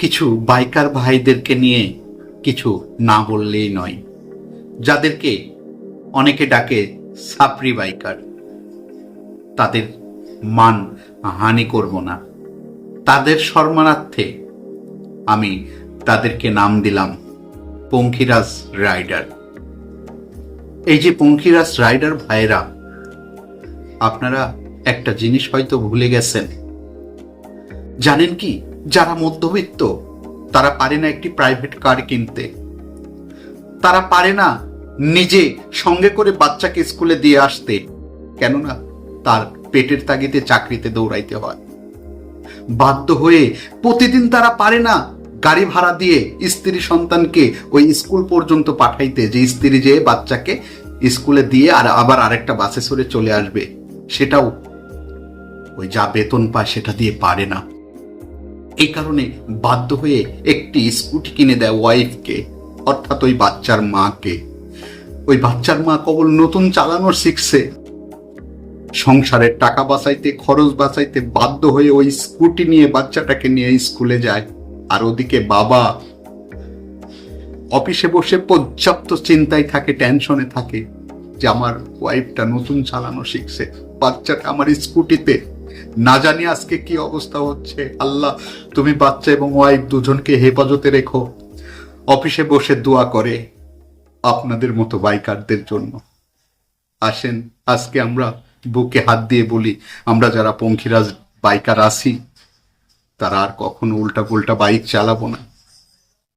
কিছু বাইকার ভাইদেরকে নিয়ে কিছু না বললেই নয়। যাদেরকে অনেকে ডাকে সাপরি বাইকার। তাদের মান হানি করব না। তাদের সম্মানার্থে আমি তাদেরকে নাম দিলাম পঙ্খিরাজ রাইডার। এই যে পঙ্খিরাজ রাইডার ভাইরা আপনারা একটা জিনিস হয়তো ভুলে গেছেন। জানেন কি? যারা মধ্যবিত্ত, তারা পারে না একটি প্রাইভেট কার কিনতে। তারা পারে না নিজে সঙ্গে করে বাচ্চাকে স্কুলে দিয়ে আসতে, কেননা তার পেটের তাগিতে চাকরিতে দৌড়াইতে হয়। বাধ্য হয়ে প্রতিদিন তারা পারে না গাড়ি ভাড়া দিয়ে স্ত্রী সন্তানকে ওই স্কুল পর্যন্ত পাঠাইতে, যে স্ত্রী যে বাচ্চাকে স্কুলে দিয়ে আর আবার আরেকটা বাসে সরে চলে আসবে, সেটাও ওই যা বেতন পায় সেটা দিয়ে পারে না। এই কারণে বাধ্য হয়ে একটি স্কুটি কিনে দেয় ওয়াইফকে অর্থাৎ ওই বাচ্চার মাকে। ওই বাচ্চার মা কেবল নতুন চালানোর শিখছে। সংসারের টাকা বাঁচাইতে, খরচ বাঁচাইতে বাধ্য হয়ে ওই স্কুটি নিয়ে বাচ্চাটাকে নিয়ে স্কুলে যায়। আর ওদিকে বাবা অফিসে বসে পর্যাপ্ত চিন্তায় থাকে, টেনশনে থাকে যে আমার ওয়াইফটা নতুন চালানো শিখছে, বাচ্চাটা আমার স্কুটিতে না জানি আজকে কি অবস্থা হচ্ছে। আল্লাহ, তুমি বাচ্চা এবং ওয়াইফ দুজনকে হেফাজতে রেখো। অফিসে বসে দোয়া করে আপনাদের মতো বাইকারদের জন্য। আসেন, আজকে আমরা বুকে হাত দিয়ে বলি, আমরা যারা পঙ্খিরাজ বাইকার আছি, তারা আর কখনো উল্টা পুল্টা বাইক চালাবো না।